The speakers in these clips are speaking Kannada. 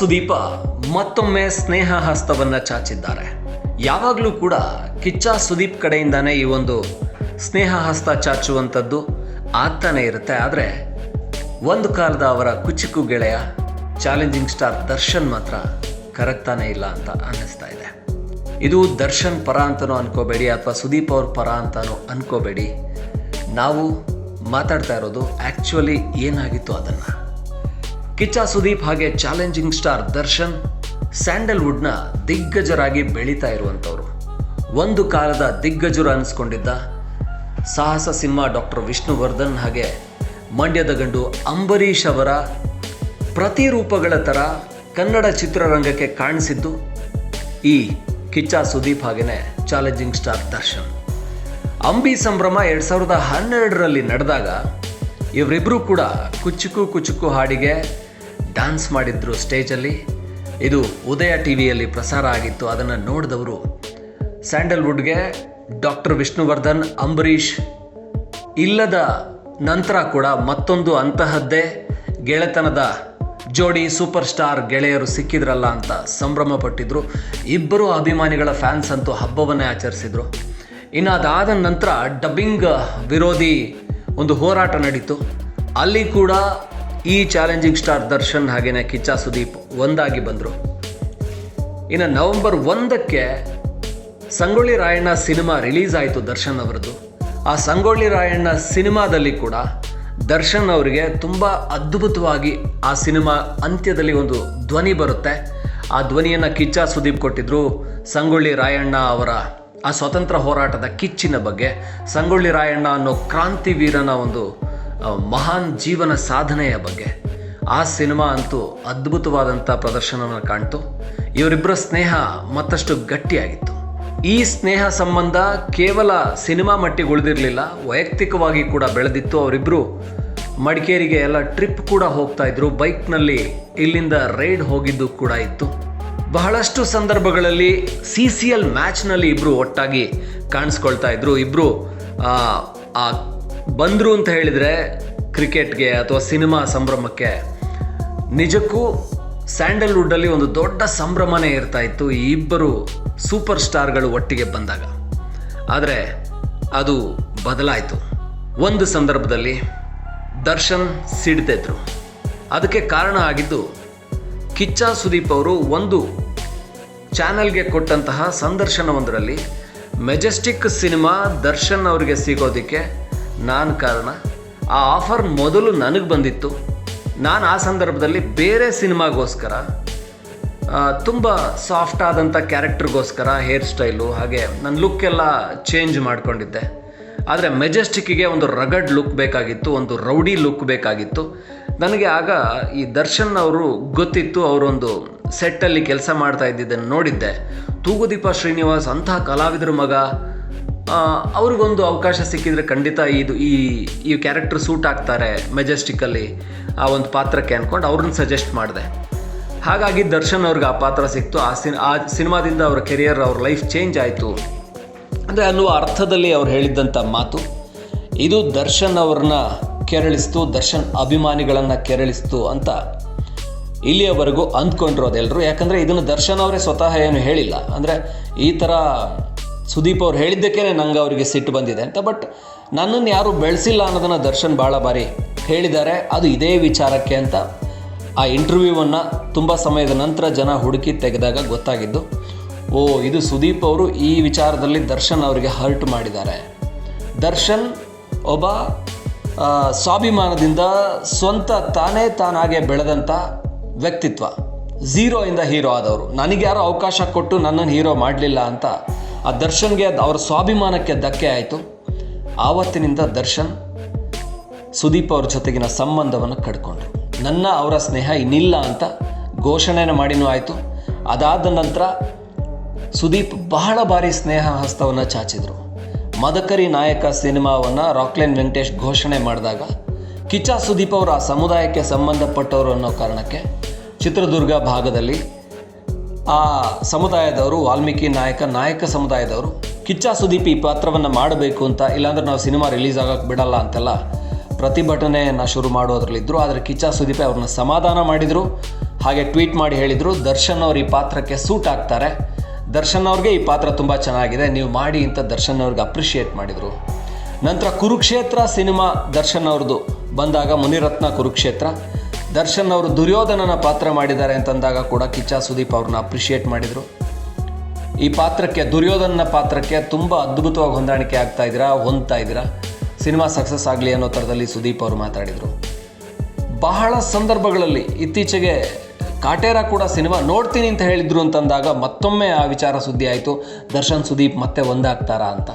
ಸುದೀಪ ಮತ್ತೊಮ್ಮೆ ಸ್ನೇಹ ಹಸ್ತವನ್ನ ಚಾಚಿದ್ದಾರೆ. ಯಾವಾಗಲೂ ಕೂಡ ಕಿಚ್ಚ ಸುದೀಪ್ ಕಡೆಯಿಂದಾನೇ ಈ ಒಂದು ಸ್ನೇಹ ಹಸ್ತ ಚಾಚುವಂಥದ್ದು ಆಗ್ತಾನೆ ಇರುತ್ತೆ. ಆದರೆ ಒಂದು ಕಾಲದ ಅವರ ಕುಚಿಕು ಗೆಳೆಯ ಚಾಲೆಂಜಿಂಗ್ ಸ್ಟಾರ್ ದರ್ಶನ್ ಮಾತ್ರ ಕರಗ್ತಾನೆ ಇಲ್ಲ ಅಂತ ಅನ್ನಿಸ್ತಾ ಇದೆ. ಇದು ದರ್ಶನ್ ಪರ ಅಂತಾನು ಅನ್ಕೋಬೇಡಿ ಅಥವಾ ಸುದೀಪ್ ಅವ್ರ ಪರ ಅಂತಾನು ಅನ್ಕೋಬೇಡಿ. ನಾವು ಮಾತಾಡ್ತಾ ಇರೋದು ಆ್ಯಕ್ಚುಲಿ ಏನಾಗಿತ್ತು ಅದನ್ನು. ಕಿಚ್ಚ ಸುದೀಪ್ ಹಾಗೆ ಚಾಲೆಂಜಿಂಗ್ ಸ್ಟಾರ್ ದರ್ಶನ್ ಸ್ಯಾಂಡಲ್ವುಡ್ನ ದಿಗ್ಗಜರಾಗಿ ಬೆಳೀತಾ ಇರುವಂಥವ್ರು. ಒಂದು ಕಾಲದ ದಿಗ್ಗಜರು ಅನಿಸ್ಕೊಂಡಿದ್ದ ಸಾಹಸ ಸಿಂಹ ಡಾಕ್ಟರ್ ವಿಷ್ಣುವರ್ಧನ್ ಹಾಗೆ ಮಂಡ್ಯದ ಗಂಡು ಅಂಬರೀಷ್ ಅವರ ಪ್ರತಿರೂಪಗಳ ಥರ ಕನ್ನಡ ಚಿತ್ರರಂಗಕ್ಕೆ ಕಾಣಿಸಿದ್ದು ಈ ಕಿಚ್ಚ ಸುದೀಪ್ ಹಾಗೆಯೇ ಚಾಲೆಂಜಿಂಗ್ ಸ್ಟಾರ್ ದರ್ಶನ್. ಅಂಬಿ ಸಂಭ್ರಮ ಎರಡು ಸಾವಿರದ ಹನ್ನೆರಡರಲ್ಲಿ ನಡೆದಾಗ ಇವರಿಬ್ಬರೂ ಕೂಡ ಕುಚುಕು ಕುಚುಕು ಹಾಡಿಗೆ ಡ್ಯಾನ್ಸ್ ಮಾಡಿದ್ರು ಸ್ಟೇಜಲ್ಲಿ. ಇದು ಉದಯ ಟಿ ವಿಯಲ್ಲಿ ಪ್ರಸಾರ ಆಗಿತ್ತು. ಅದನ್ನು ನೋಡಿದವರು ಸ್ಯಾಂಡಲ್ವುಡ್ಗೆ ಡಾಕ್ಟರ್ ವಿಷ್ಣುವರ್ಧನ್, ಅಂಬರೀಷ್ ಇಲ್ಲದ ನಂತರ ಕೂಡ ಮತ್ತೊಂದು ಅಂತಹದ್ದೇ ಗೆಳೆತನದ ಜೋಡಿ ಸೂಪರ್ ಸ್ಟಾರ್ ಗೆಳೆಯರು ಸಿಕ್ಕಿದ್ರಲ್ಲ ಅಂತ ಸಂಭ್ರಮ ಪಟ್ಟಿದ್ರು. ಇಬ್ಬರು ಅಭಿಮಾನಿಗಳ ಫ್ಯಾನ್ಸ್ ಅಂತೂ ಹಬ್ಬವನ್ನೇ ಆಚರಿಸಿದ್ರು. ಇನ್ನು ಅದಾದ ನಂತರ ಡಬ್ಬಿಂಗ್ ವಿರೋಧಿ ಒಂದು ಹೋರಾಟ ನಡೀತು. ಅಲ್ಲಿ ಕೂಡ ಈ ಚಾಲೆಂಜಿಂಗ್ ಸ್ಟಾರ್ ದರ್ಶನ್ ಹಾಗೆಯೇ ಕಿಚ್ಚ ಸುದೀಪ್ ಒಂದಾಗಿ ಬಂದರು. ಇನ್ನು ನವೆಂಬರ್ ಒಂದಕ್ಕೆ ಸಂಗೊಳ್ಳಿ ರಾಯಣ್ಣ ಸಿನಿಮಾ ರಿಲೀಸ್ ಆಯಿತು ದರ್ಶನ್ ಅವರದ್ದು. ಆ ಸಂಗೊಳ್ಳಿ ರಾಯಣ್ಣ ಸಿನಿಮಾದಲ್ಲಿ ಕೂಡ ದರ್ಶನ್ ಅವರಿಗೆ ತುಂಬ ಅದ್ಭುತವಾಗಿ ಆ ಸಿನಿಮಾ ಅಂತ್ಯದಲ್ಲಿ ಒಂದು ಧ್ವನಿ ಬರುತ್ತೆ. ಆ ಧ್ವನಿಯನ್ನು ಕಿಚ್ಚ ಸುದೀಪ್ ಕೊಟ್ಟಿದ್ರು ಸಂಗೊಳ್ಳಿ ರಾಯಣ್ಣ ಅವರ ಆ ಸ್ವತಂತ್ರ ಹೋರಾಟದ ಕಿಚ್ಚಿನ ಬಗ್ಗೆ. ಸಂಗೊಳ್ಳಿ ರಾಯಣ್ಣ ಅನ್ನೋ ಕ್ರಾಂತಿವೀರನ ಒಂದು ಮಹಾನ್ ಜೀವನ ಸಾಧನೆಯ ಬಗ್ಗೆ. ಆ ಸಿನಿಮಾ ಅಂತೂ ಅದ್ಭುತವಾದಂಥ ಪ್ರದರ್ಶನವನ್ನು ಕಾಣ್ತು. ಇವರಿಬ್ಬರ ಸ್ನೇಹ ಮತ್ತಷ್ಟು ಗಟ್ಟಿಯಾಗಿತ್ತು. ಈ ಸ್ನೇಹ ಸಂಬಂಧ ಕೇವಲ ಸಿನಿಮಾ ಮಟ್ಟಿಗೆ ಉಳಿದಿರಲಿಲ್ಲ, ವೈಯಕ್ತಿಕವಾಗಿ ಕೂಡ ಬೆಳೆದಿತ್ತು. ಅವರಿಬ್ಬರು ಮಡಿಕೇರಿಗೆ ಎಲ್ಲ ಟ್ರಿಪ್ ಕೂಡ ಹೋಗ್ತಾ ಇದ್ರು. ಬೈಕ್ನಲ್ಲಿ ಇಲ್ಲಿಂದ ರೈಡ್ ಹೋಗಿದ್ದು ಕೂಡ ಇತ್ತು. ಬಹಳಷ್ಟು ಸಂದರ್ಭಗಳಲ್ಲಿ ಸಿ ಸಿ ಎಲ್ ಮ್ಯಾಚ್ನಲ್ಲಿ ಇಬ್ಬರು ಒಟ್ಟಾಗಿ ಕಾಣಿಸ್ಕೊಳ್ತಾ ಇದ್ರು. ಇಬ್ಬರು ಆ ಬಂದರು ಅಂತ ಹೇಳಿದರೆ ಕ್ರಿಕೆಟ್ಗೆ ಅಥವಾ ಸಿನಿಮಾ ಸಂಭ್ರಮಕ್ಕೆ ನಿಜಕ್ಕೂ ಸ್ಯಾಂಡಲ್ವುಡ್ಡಲ್ಲಿ ಒಂದು ದೊಡ್ಡ ಸಂಭ್ರಮನೇ ಇರ್ತಾ ಇತ್ತು ಈ ಇಬ್ಬರು ಸೂಪರ್ ಸ್ಟಾರ್ಗಳು ಒಟ್ಟಿಗೆ ಬಂದಾಗ. ಆದರೆ ಅದು ಬದಲಾಯಿತು. ಒಂದು ಸಂದರ್ಭದಲ್ಲಿ ದರ್ಶನ್ ಸಿಡ್ತಿದ್ರು ಅದಕ್ಕೆ ಕಾರಣ ಆಗಿದ್ದು ಕಿಚ್ಚ ಸುದೀಪ್ ಅವರು ಒಂದು ಚಾನಲ್ಗೆ ಕೊಟ್ಟಂತಹ ಸಂದರ್ಶನವೊಂದರಲ್ಲಿ ಮೆಜೆಸ್ಟಿಕ್ ಸಿನಿಮಾ ದರ್ಶನ್ ಅವರಿಗೆ ಸಿಗೋದಕ್ಕೆ ನಾನು ಕಾರಣ, ಆ ಆಫರ್ ಮೊದಲು ನನಗೆ ಬಂದಿತ್ತು. ನಾನು ಆ ಸಂದರ್ಭದಲ್ಲಿ ಬೇರೆ ಸಿನಿಮಾಗೋಸ್ಕರ ತುಂಬ ಸಾಫ್ಟ್ ಆದಂಥ ಕ್ಯಾರೆಕ್ಟರ್ಗೋಸ್ಕರ, ಹೇರ್ ಸ್ಟೈಲು, ಹಾಗೆ ನನ್ನ ಲುಕ್ ಎಲ್ಲ ಚೇಂಜ್ ಮಾಡಿಕೊಂಡಿದ್ದೆ. ಆದರೆ ಮೆಜೆಸ್ಟಿಕ್ಕಿಗೆ ಒಂದು ರಗಡ್ ಲುಕ್ ಬೇಕಾಗಿತ್ತು, ಒಂದು ರೌಡಿ ಲುಕ್ ಬೇಕಾಗಿತ್ತು. ನನಗೆ ಆಗ ಈ ದರ್ಶನ್ ಅವರು ಗೊತ್ತಿತ್ತು, ಅವರೊಂದು ಸೆಟ್ಟಲ್ಲಿ ಕೆಲಸ ಮಾಡ್ತಾ ಇದ್ದಿದ್ದನ್ನು ನೋಡಿದ್ದೆ. ತೂಗುದೀಪ ಶ್ರೀನಿವಾಸ್ ಅಂತಹ ಕಲಾವಿದರ ಮಗ ಅವ್ರಿಗೊಂದು ಅವಕಾಶ ಸಿಕ್ಕಿದ್ರೆ ಖಂಡಿತ ಇದು ಈ ಈ ಕ್ಯಾರೆಕ್ಟರ್ ಸೂಟ್ ಆಗ್ತಾರೆ ಮೆಜೆಸ್ಟಿಕಲ್ಲಿ ಆ ಒಂದು ಪಾತ್ರಕ್ಕೆ ಅಂದ್ಕೊಂಡು ಅವ್ರನ್ನ ಸಜೆಸ್ಟ್ ಮಾಡಿದೆ. ಹಾಗಾಗಿ ದರ್ಶನ್ ಅವ್ರಿಗೆ ಆ ಪಾತ್ರ ಸಿಕ್ತು. ಆ ಸಿನ್, ಆ ಸಿನಿಮಾದಿಂದ ಅವರ ಕೆರಿಯರ್ ಅವ್ರ ಲೈಫ್ ಚೇಂಜ್ ಆಯಿತು. ಅಂದರೆ ಅನ್ನುವ ಅರ್ಥದಲ್ಲಿ ಅವ್ರು ಹೇಳಿದ್ದಂಥ ಮಾತು. ಇದು ದರ್ಶನ್ ಅವ್ರನ್ನ ಕೆರಳಿಸ್ತು, ದರ್ಶನ್ ಅಭಿಮಾನಿಗಳನ್ನು ಕೆರಳಿಸ್ತು ಅಂತ ಇಲ್ಲಿಯವರೆಗೂ ಅಂದ್ಕೊಂಡಿರೋದೆಲ್ಲರೂ ಯಾಕಂದರೆ ಇದನ್ನು ದರ್ಶನ್ ಅವರೇ ಸ್ವತಃ ಏನು ಹೇಳಿಲ್ಲ. ಅಂದರೆ ಈ ಥರ ಸುದೀಪ್ ಅವ್ರು ಹೇಳಿದ್ದಕ್ಕೇ ನಂಗೆ ಅವರಿಗೆ ಸಿಟ್ಟು ಬಂದಿದೆ ಅಂತ ಬಟ್ ನನ್ನನ್ನು ಯಾರೂ ಬೆಳೆಸಿಲ್ಲ ಅನ್ನೋದನ್ನು ದರ್ಶನ್ ಭಾಳ ಬಾರಿ ಹೇಳಿದ್ದಾರೆ. ಅದು ಇದೇ ವಿಚಾರಕ್ಕೆ ಅಂತ ಆ ಇಂಟರ್ವ್ಯೂವನ್ನು ತುಂಬ ಸಮಯದ ನಂತರ ಜನ ಹುಡುಕಿ ತೆಗೆದಾಗ ಗೊತ್ತಾಗಿದ್ದು, ಓ, ಇದು ಸುದೀಪ್ ಅವರು ಈ ವಿಚಾರದಲ್ಲಿ ದರ್ಶನ್ ಅವರಿಗೆ ಹರ್ಟ್ ಮಾಡಿದ್ದಾರೆ. ದರ್ಶನ್ ಒಬ್ಬ ಸ್ವಾಭಿಮಾನದಿಂದ ಸ್ವಂತ ತಾನೇ ತಾನಾಗೆ ಬೆಳೆದಂಥ ವ್ಯಕ್ತಿತ್ವ. ಝೀರೋಯಿಂದ ಹೀರೋ ಆದವರು. ನನಗೆ ಅವಕಾಶ ಕೊಟ್ಟು ನನ್ನನ್ನು ಹೀರೋ ಮಾಡಲಿಲ್ಲ ಅಂತ ಆ ದರ್ಶನ್ಗೆ ಅವರ ಸ್ವಾಭಿಮಾನಕ್ಕೆ ಧಕ್ಕೆ ಆಯಿತು. ಆವತ್ತಿನಿಂದ ದರ್ಶನ್ ಸುದೀಪ್ ಅವ್ರ ಜೊತೆಗಿನ ಸಂಬಂಧವನ್ನು ಕಡ್ಕೊಂಡ್ರು. ನನ್ನ ಅವರ ಸ್ನೇಹ ಇನ್ನಿಲ್ಲ ಅಂತ ಘೋಷಣೆನ ಮಾಡಿನೂ ಆಯಿತು. ಅದಾದ ನಂತರ ಸುದೀಪ್ ಬಹಳ ಬಾರಿ ಸ್ನೇಹ ಹಸ್ತವನ್ನು ಚಾಚಿದ್ರು. ಮದಕರಿ ನಾಯಕ ಸಿನಿಮಾವನ್ನು ರಾಕ್ಲೈನ್ ವೆಂಕಟೇಶ್ ಘೋಷಣೆ ಮಾಡಿದಾಗ ಕಿಚ್ಚ ಸುದೀಪ್ ಅವರು ಆ ಸಮುದಾಯಕ್ಕೆ ಸಂಬಂಧಪಟ್ಟವರು ಅನ್ನೋ ಕಾರಣಕ್ಕೆ ಚಿತ್ರದುರ್ಗ ಭಾಗದಲ್ಲಿ ಆ ಸಮುದಾಯದವರು, ವಾಲ್ಮೀಕಿ ನಾಯಕ ನಾಯಕ ಸಮುದಾಯದವರು, ಕಿಚ್ಚ ಸುದೀಪ್ ಈ ಪಾತ್ರವನ್ನು ಮಾಡಬೇಕು ಅಂತ, ಇಲ್ಲಾಂದ್ರೆ ನಾವು ಸಿನಿಮಾ ರಿಲೀಸ್ ಆಗೋಕ್ಕೆ ಬಿಡಲ್ಲ ಅಂತೆಲ್ಲ ಪ್ರತಿಭಟನೆಯನ್ನು ಶುರು ಮಾಡೋದ್ರಲ್ಲಿದ್ದರು ಆದರೆ ಕಿಚ್ಚ ಸುದೀಪ್ ಅವ್ರನ್ನ ಸಮಾಧಾನ ಮಾಡಿದರು. ಹಾಗೆ ಟ್ವೀಟ್ ಮಾಡಿ ಹೇಳಿದರು, ದರ್ಶನ್ ಅವ್ರು ಈ ಪಾತ್ರಕ್ಕೆ ಸೂಟ್ ಆಗ್ತಾರೆ. ದರ್ಶನ್ ಅವ್ರಿಗೆ ಈ ಪಾತ್ರ ತುಂಬ ಚೆನ್ನಾಗಿದೆ. ನೀವು ಮಾಡಿ ಅಂತ ದರ್ಶನ್ ಅವ್ರಿಗೆ ಅಪ್ರಿಷಿಯೇಟ್ ಮಾಡಿದರು. ನಂತರ ಕುರುಕ್ಷೇತ್ರ ಸಿನಿಮಾ ದರ್ಶನ್ ಅವ್ರದ್ದು ಬಂದಾಗ ಮುನಿರತ್ನ ಕುರುಕ್ಷೇತ್ರ. ದರ್ಶನ್ ಅವರು ದುರ್ಯೋಧನನ ಪಾತ್ರ ಮಾಡಿದ್ದಾರೆ ಅಂತಂದಾಗ ಕೂಡ ಕಿಚ್ಚ ಸುದೀಪ್ ಅವ್ರನ್ನ ಅಪ್ರಿಷಿಯೇಟ್ ಮಾಡಿದರು. ಈ ಪಾತ್ರಕ್ಕೆ, ದುರ್ಯೋಧನನ ಪಾತ್ರಕ್ಕೆ ತುಂಬ ಅದ್ಭುತವಾಗಿ ಹೊಂದಾಣಿಕೆ ಆಗ್ತಾ ಇದ್ದೀರಾ, ಹೊಂದ್ತಾ ಇದ್ದೀರಾ? ಸಿನಿಮಾ ಸಕ್ಸಸ್ ಆಗಲಿ ಅನ್ನೋ ಥರದಲ್ಲಿ ಸುದೀಪ್ ಅವರು ಮಾತಾಡಿದರು. ಬಹಳ ಸಂದರ್ಭಗಳಲ್ಲಿ ಇತ್ತೀಚೆಗೆ ಕಾಟೇರ ಕೂಡ ಸಿನಿಮಾ ನೋಡ್ತೀನಿ ಅಂತ ಹೇಳಿದ್ರು ಅಂತಂದಾಗ ಮತ್ತೊಮ್ಮೆ ಆ ವಿಚಾರ ಸುದ್ದಿ ಆಯಿತು. ದರ್ಶನ್, ಸುದೀಪ್ ಮತ್ತೆ ಒಂದಾಗ್ತಾರಾ ಅಂತ.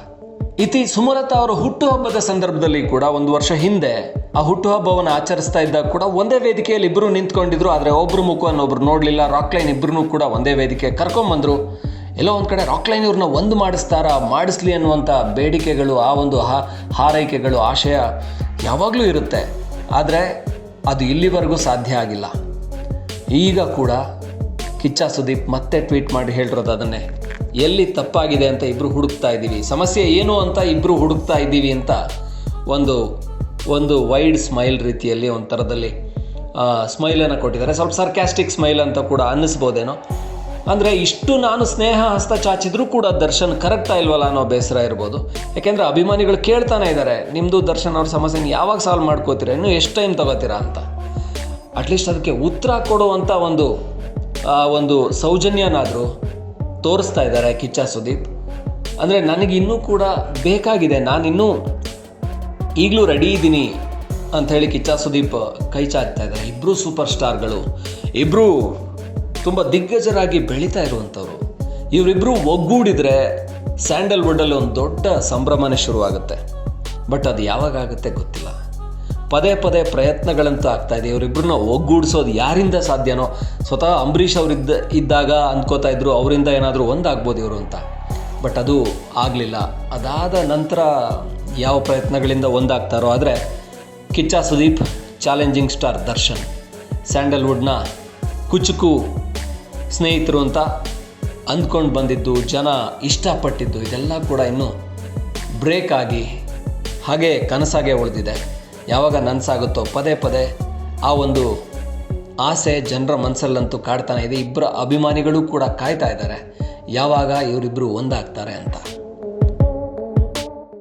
ಇತಿ ಸುಮಲತಾ ಅವರ ಹುಟ್ಟುಹಬ್ಬದ ಸಂದರ್ಭದಲ್ಲಿ ಕೂಡ ಒಂದು ವರ್ಷ ಹಿಂದೆ ಆ ಹುಟ್ಟುಹಬ್ಬವನ್ನು ಆಚರಿಸ್ತಾ ಇದ್ದಾಗ ಕೂಡ ಒಂದೇ ವೇದಿಕೆಯಲ್ಲಿ ಇಬ್ಬರು ನಿಂತ್ಕೊಂಡಿದ್ರು. ಆದರೆ ಒಬ್ಬರು ಮುಖವನ್ನು ಒಬ್ರು ನೋಡಲಿಲ್ಲ. ರಾಕ್ ಲೈನ್ ಇಬ್ಬರೂ ಕೂಡ ಒಂದೇ ವೇದಿಕೆ ಕರ್ಕೊಂಬಂದರು ಎಲ್ಲೋ ಒಂದು ಕಡೆ ರಾಕ್ ಲೈನ್ ಇವ್ರನ್ನ ಒಂದು ಮಾಡಿಸ್ತಾರಾ, ಮಾಡಿಸ್ಲಿ ಅನ್ನುವಂಥ ಬೇಡಿಕೆಗಳು, ಆ ಒಂದು ಹಾರೈಕೆಗಳು, ಆಶಯ ಯಾವಾಗಲೂ ಇರುತ್ತೆ. ಆದರೆ ಅದು ಇಲ್ಲಿವರೆಗೂ ಸಾಧ್ಯ ಆಗಿಲ್ಲ. ಈಗ ಕೂಡ ಕಿಚ್ಚ ಸುದೀಪ್ ಮತ್ತೆ ಟ್ವೀಟ್ ಮಾಡಿ ಹೇಳಿರೋದು ಅದನ್ನೇ. ಎಲ್ಲಿ ತಪ್ಪಾಗಿದೆ ಅಂತ ಇಬ್ಬರು ಹುಡುಕ್ತಾ ಇದ್ದೀವಿ. ಸಮಸ್ಯೆ ಏನು ಅಂತ ಇಬ್ಬರು ಹುಡುಕ್ತಾ ಇದ್ದೀವಿ ಅಂತ ಒಂದು ಒಂದು ವೈಡ್ ಸ್ಮೈಲ್ ರೀತಿಯಲ್ಲಿ ಒಂದು ಥರದಲ್ಲಿ ಸ್ಮೈಲನ್ನು ಕೊಟ್ಟಿದ್ದಾರೆ. ಸ್ವಲ್ಪ ಸರ್ಕ್ಯಾಸ್ಟಿಕ್ ಸ್ಮೈಲ್ ಅಂತ ಕೂಡ ಅನ್ನಿಸ್ಬೋದೇನೋ. ಅಂದರೆ ಇಷ್ಟು ನಾನು ಸ್ನೇಹ ಹಸ್ತ ಚಾಚಿದ್ರೂ ಕೂಡ ದರ್ಶನ್ ಕರೆಕ್ಟಾ ಇಲ್ವಲ್ಲ ಅನ್ನೋ ಬೇಸರ ಇರ್ಬೋದು. ಯಾಕೆಂದರೆ ಅಭಿಮಾನಿಗಳು ಕೇಳ್ತಾನೆ ಇದ್ದಾರೆ ನಿಮ್ಮದು ದರ್ಶನ್ ಅವ್ರ ಸಮಸ್ಯೆನ ಯಾವಾಗ ಸಾಲ್ವ್ ಮಾಡ್ಕೋತೀರ? ಇನ್ನೂ ಎಷ್ಟು ಟೈಮ್ ತಗೋತೀರಾ ಅಂತ. ಅಟ್ಲೀಸ್ಟ್ ಅದಕ್ಕೆ ಉತ್ತರ ಕೊಡುವಂಥ ಒಂದು ಒಂದು ಸೌಜನ್ಯನಾದರೂ ತೋರಿಸ್ತಾ ಇದ್ದಾರೆ ಕಿಚ್ಚ ಸುದೀಪ್. ಅಂದರೆ ನನಗೆ ಇನ್ನೂ ಕೂಡ ಬೇಕಾಗಿದೆ, ನಾನಿನ್ನೂ ಈಗಲೂ ರೆಡಿ ಇದ್ದೀನಿ ಅಂಥೇಳಿ ಕಿಚ್ಚ ಸುದೀಪ್ ಕೈ ಚಾಚ್ತಾ ಇದ್ದಾರೆ. ಇಬ್ಬರು ಸೂಪರ್ ಸ್ಟಾರ್ಗಳು ಇಬ್ಬರು ತುಂಬ ದಿಗ್ಗಜರಾಗಿ ಬೆಳೀತಾ ಇರುವಂಥವ್ರು. ಇವರಿಬ್ಬರು ಒಗ್ಗೂಡಿದರೆ ಸ್ಯಾಂಡಲ್ವುಡ್ಡಲ್ಲಿ ಒಂದು ದೊಡ್ಡ ಸಂಭ್ರಮನೇ ಶುರುವಾಗುತ್ತೆ. ಬಟ್ ಅದು ಯಾವಾಗ ಆಗುತ್ತೆ ಗೊತ್ತಿಲ್ಲ. ಪದೇ ಪದೇ ಪ್ರಯತ್ನಗಳಂತ ಆಗ್ತಾ ಇದೆ. ಇವರಿಬ್ಬರನ್ನ ಒಗ್ಗೂಡಿಸೋದು ಯಾರಿಂದ ಸಾಧ್ಯನೋ ಸ್ವತಃ ಅಂಬರೀಷ್ ಅವರಿದ್ದ ಇದ್ದಾಗ ಅಂದ್ಕೋತಾ ಇದ್ರು, ಅವರಿಂದ ಏನಾದರೂ ಒಂದಾಗ್ಬೋದು ಇವರು ಅಂತ. ಬಟ್ ಅದು ಆಗಲಿಲ್ಲ. ಅದಾದ ನಂತರ ಯಾವ ಪ್ರಯತ್ನಗಳಿಂದ ಒಂದಾಗ್ತಾರೋ ಆದರೆ ಕಿಚ್ಚ ಸುದೀಪ್, ಚಾಲೆಂಜಿಂಗ್ ಸ್ಟಾರ್ ದರ್ಶನ್, ಸ್ಯಾಂಡಲ್ವುಡ್ನ ಕುಚುಕು ಸ್ನೇಹಿತರು ಅಂತ ಅಂದ್ಕೊಂಡು ಬಂದಿದ್ದು, ಜನ ಇಷ್ಟಪಟ್ಟಿದ್ದು, ಇದೆಲ್ಲ ಕೂಡ ಇನ್ನೂ ಬ್ರೇಕ್ ಆಗಿ ಹಾಗೆ ಕನಸಾಗೆ ಉಳಿದಿದೆ. ಯಾವಾಗ ನನಸಾಗುತ್ತೋ ಪದೇ ಪದೇ ಆ ಒಂದು ಆಸೆ ಜನರ ಮನಸ್ಸಲ್ಲಂತೂ ಕಾಡ್ತಾನೆ ಇದೆ. ಇಬ್ಬರ ಅಭಿಮಾನಿಗಳು ಕೂಡ ಕಾಯ್ತಾ ಇದ್ದಾರೆ. ಯಾವಾಗ ಇವರಿಬ್ಬರು ಒಂದಾಗ್ತಾರೆ ಅಂತ.